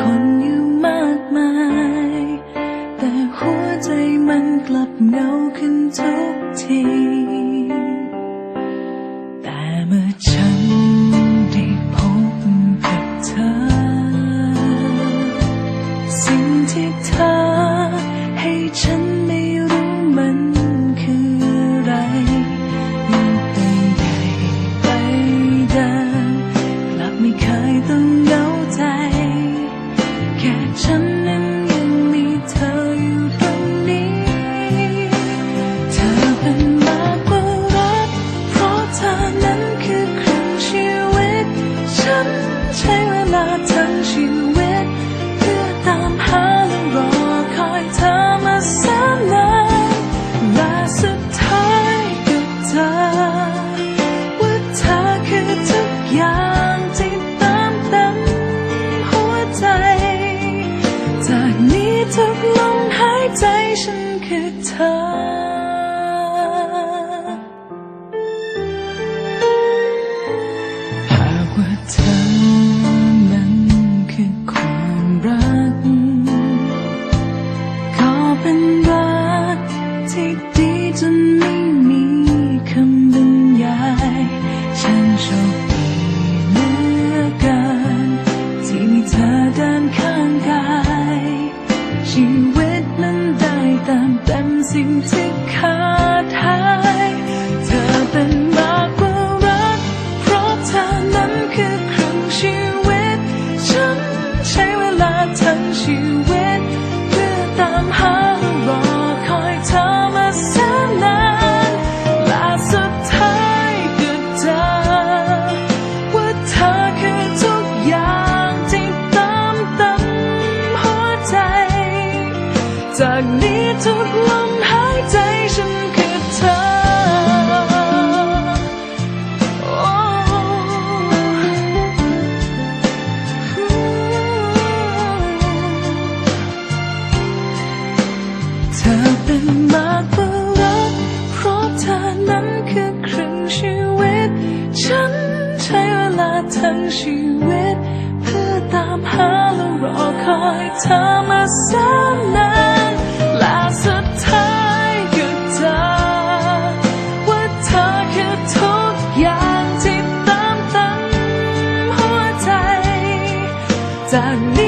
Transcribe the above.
คนอยู่มากมาย แต่หัวใจมันกลับเหงาขึ้นทุกที คืเธอ หากว่าเธอนั้นคืความรัก ขอเป็นรักที่ดีจน เติมเต็มสิ่งที่ขาดหาย จากนี้ทุกลมหายใจฉันคือเธอ เธอเป็นมาตลอดเพราะเธอนั้นคือครึ่งชีวิต ฉันใช้เวลาทั้งชีวิต เพื่อตามหาและรอคอยเธอมาแสน 残念